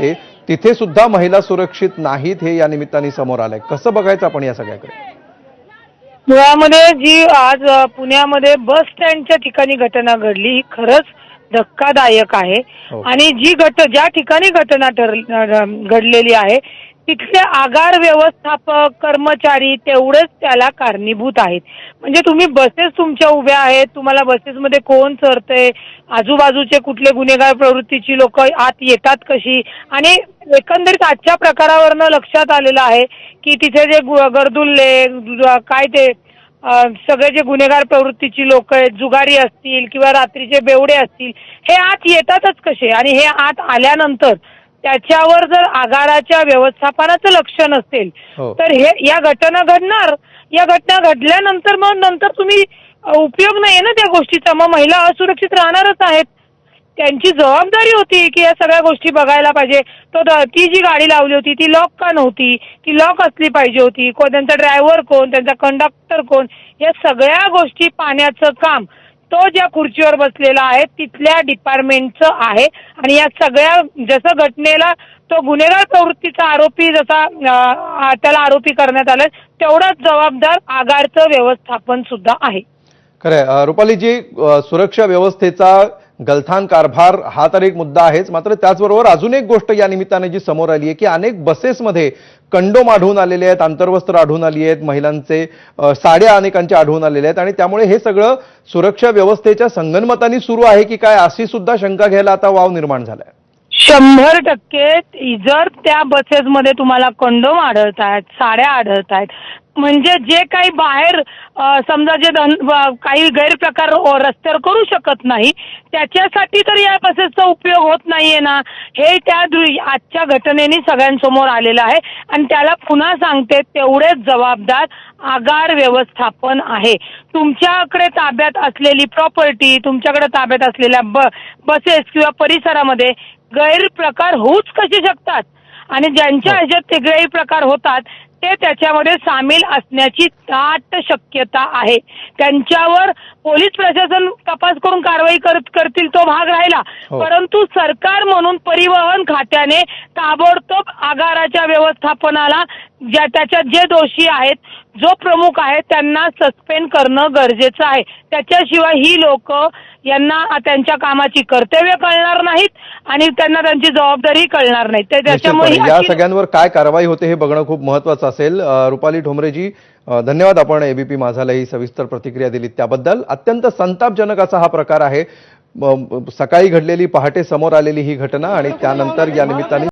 असते तिथे सुद्धा महिला सुरक्षित नाहीत हे या निमित्ताने समोर आलंय. कसं बघायचं आपण या सगळ्याकडे? मुळामध्ये जी आज पुण्यामध्ये बस स्टँडच्या ठिकाणी घटना घडली ही खरंच धक्कादायक आहे. हो. आणि जी घट ज्या ठिकाणी घटना घडलेली आहे तिथले आगार व्यवस्थापक कर्मचारी तेवढेच त्याला कारणीभूत आहेत. म्हणजे तुम्ही बसेस तुमच्या उभ्या आहेत तुम्हाला बसेसमध्ये कोण चढतंय आजूबाजूचे कुठले गुन्हेगार प्रवृत्तीची लोक आत येतात कशी? आणि एकंदरीत आजच्या प्रकारावरनं लक्षात आलेलं आहे की तिथे जे गर्दुल्ले काय ते सगळे जे गुन्हेगार प्रवृत्तीची लोक आहेत जुगारी असतील किंवा रात्रीचे बेवडे असतील हे आत येतातच कसे? आणि हे आत आल्यानंतर त्याच्यावर जर आगाराच्या व्यवस्थापनाचं लक्ष नसेल हो. तर हे या घटना घडणार. या घटना घडल्यानंतर मग नंतर तुम्ही अ, उपयोग नाही ना त्या गोष्टीचा. मग महिला असुरक्षित राहणारच आहेत. त्यांची जबाबदारी होती की या सगळ्या गोष्टी बघायला पाहिजे. तो द- ती जी गाडी लावली होती ती लॉक का नव्हती? ती लॉक असली पाहिजे होती. कोण त्यांचा ड्रायव्हर कोण? त्यांचा कंडक्टर कोण? या सगळ्या गोष्टी पाण्याचं काम. तो ज्या खुर्चीवर बसलेला आहे तिथल्या डिपार्टमेंटचं आहे. आणि या सगळ्या जसं घटनेला तो गुन्हेगार प्रवृत्तीचा आरोपी जसा त्याला आरोपी करण्यात आलाय तेवढाच जबाबदार आगारचं व्यवस्थापन सुद्धा आहे. खरं अ, रुपालीजी सुरक्षा व्यवस्थेचा गलथान कारभार हा तर एक मुद्दा आहेच. मात्र त्याचबरोबर अजून एक गोष्ट या निमित्ताने जी समोर आली आहे की अनेक बसेसमध्ये कंडोम आढळून आलेले आहेत आंतरवस्त्र आढळून आली आहेत महिलांचे साड्या अनेकांच्या आढळून आलेल्या आहेत आणि त्यामुळे हे सगळं सुरक्षा व्यवस्थेच्या संगनमताने सुरू आहे की काय अशी सुद्धा शंका घ्यायला आता वाव निर्माण झाला आहे शंभर टक्के जर त्या बसेसमध्ये तुम्हाला कंडोम आढळत आहेत साड्या आढळत आहेत म्हणजे जे काही बाहेर समजा जे धन काही गैरप्रकार रस्त्यावर करू शकत नाही त्याच्यासाठी तर या बसेसचा उपयोग होत नाहीये ना. हे त्या दृ- आजच्या घटनेने सगळ्यांसमोर आलेलं आहे. आणि त्याला पुन्हा सांगते तेवढेच जबाबदार आगार व्यवस्थापन आहे. तुमच्याकडे ताब्यात असलेली प्रॉपर्टी तुमच्याकडे ताब्यात असलेल्या ब बसेस किंवा परिसरामध्ये गैरप्रकार होऊच कसे शकतात? आणि ज्यांच्या ह्याच्यात ते गैरप्रकार होतात ते त्याच्यामध्ये सामील असण्याची दाट शक्यता आहे. त्यांच्यावर पोलीस प्रशासन तपास करून कारवाई करत करतील तो भाग राहिला. हो. परंतु सरकार म्हणून परिवहन खात्याने ताबडतोब आगाराच्या व्यवस्थापनाला ज्या त्याच्यात जे दोषी आहेत जो प्रमुख आहे त्यांना सस्पेंड करणं गरजेचं आहे. त्याच्याशिवाय ही लोक यांना त्यांच्या कामाची कर्तव्य कळणार नाहीत आणि त्यांना त्यांची जबाबदारी कळणार नाही त्याच्यामुळे या सगळ्यांवर काय कारवाई होते हे बघणं खूप महत्वाचं असेल. रुपाली ठोंबरेजी धन्यवाद. आपण एबीपी माझाला ही सविस्तर प्रतिक्रिया दिली त्याबद्दल. अत्यंत संतापजनक असा हा प्रकार आहे. सकाळी घडलेली पहाटे समोर आलेली ही घटना आणि त्यानंतर या निमित्ताने